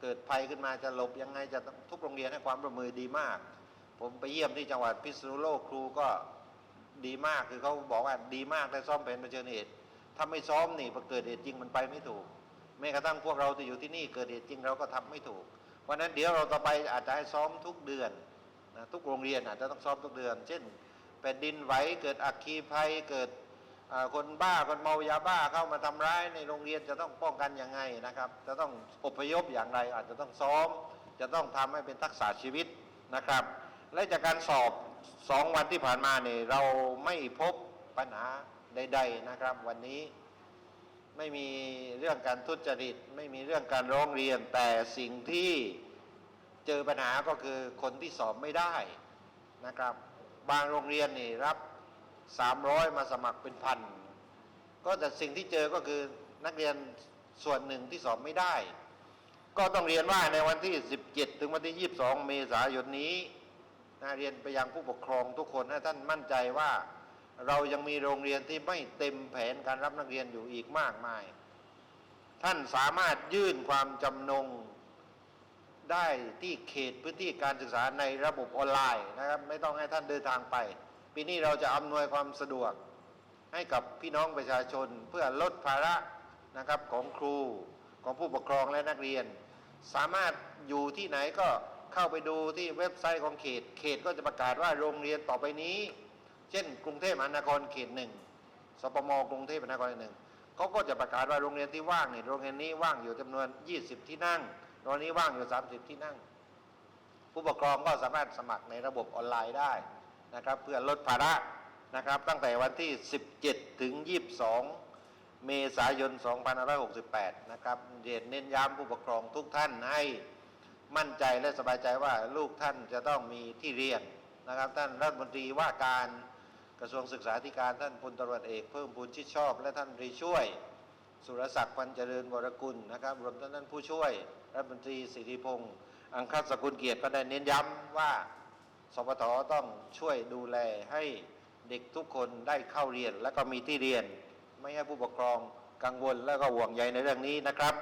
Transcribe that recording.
เกิดภัยขึ้นมาจะหลบยังไงจะทุกโรงเรียนให้ความร่วมมือดีมาก ผมไปเยี่ยมที่จังหวัดพิษณุโลกครูก็ดีมากคือเขาบอกว่าดีมากได้ซ้อมแผนเผชิญเหตุถ้าไม่ซ้อมนี่พอเกิดเหตุจริงมันไปไม่ถูกแม้กระทั่งพวกเราที่อยู่ที่นี่เกิดเหตุจริงเราก็ทำไม่ถูกเพราะนั้นเดี๋ยวเราต่อไปอาจจะให้ซ้อมทุกเดือนนะทุกโรงเรียนอาจจะต้องซ้อมทุกเดือน เช่นแผ่นดินไหวเกิดอัคคีภัยเกิด คนบ้าคนเมายาบ้าเข้ามาทำร้ายในโรงเรียนจะต้องป้องกันยังไงนะครับ จะต้องอพยพอย่างไร อาจจะต้องซ้อม จะต้องทำให้เป็นทักษะชีวิตนะครับ และจากการสอบสองวันที่ผ่านมาเนี่ยเราไม่พบปัญหาใด ๆนะครับ วันนี้ไม่มีเรื่องการทุจริต ไม่มีเรื่องการร้องเรียน แต่สิ่งที่เจอปัญหาก็คือคนที่สอบไม่ได้นะครับ บางโรงเรียนนี่รับ 300มาสมัครเป็นพันก็แต่สิ่งที่เจอก็คือนักเรียนส่วนหนึ่งที่สอบไม่ได้ ก็ต้องเรียนว่าในวันที่ 17 ถึงวันที่ 22 เมษายนนี้นะเรียนไปยังผู้ปกครองทุกคนให้ท่านมั่นใจว่าเรายังมีโรงเรียนที่ไม่เต็มแผนการรับนักเรียนอยู่อีกมากมาย ท่านสามารถยื่นความจำนงได้ที่เขตพื้นที่การศึกษาในระบบออนไลน์นะครับ ไม่ต้องให้ท่านเดินทางไป ปีนี้เราจะอำนวยความสะดวกให้กับพี่น้องประชาชนเพื่อลดภาระนะครับของครูของผู้ปกครองและนักเรียน สามารถอยู่ที่ไหนก็เข้าไปดูที่เว็บไซต์ของเขต เขตก็จะประกาศว่าโรงเรียนต่อไปนี้ เช่น กรุงเทพมหานครเขตหนึ่งสปมกรุงเทพมหานครหนึ่งเขาก็จะประกาศว่าโรงเรียนที่ว่างเนี่ยโรงเรียนนี้ว่างอยู่จำนวน 20 ที่นั่งโรงเรียนนี้ว่างอยู่ 30 ที่นั่ง ผู้ปกครองก็สามารถสมัครในระบบออนไลน์ได้ นะครับเพื่อลดภาระนะครับตั้งแต่วันที่ 17 ถึง 22 เมษายน 2568 นะครับเรียนเน้นย้ำผู้ปกครองทุกท่านให้มั่นใจและสบายใจว่าลูกท่านจะต้องมีที่เรียนนะครับ ท่านรัฐมนตรีว่าการกระทรวงศึกษาธิการท่านพลตรวจเอกเพิ่มพูนชิดชอบ และท่านรีช่วย สุรศักดิ์พันเจริญวรกุลนะครับ รวมทั้งท่านผู้ช่วย รัฐมนตรีสิริพงศ์อังคัสกุลเกียรติก็ได้เน้นย้ำว่า สปทต้องช่วยดูแลให้เด็กทุกคนได้เข้าเรียน และก็มีที่เรียน ไม่ให้ผู้ปกครองกังวลและก็ห่วงใยในเรื่องนี้นะครับ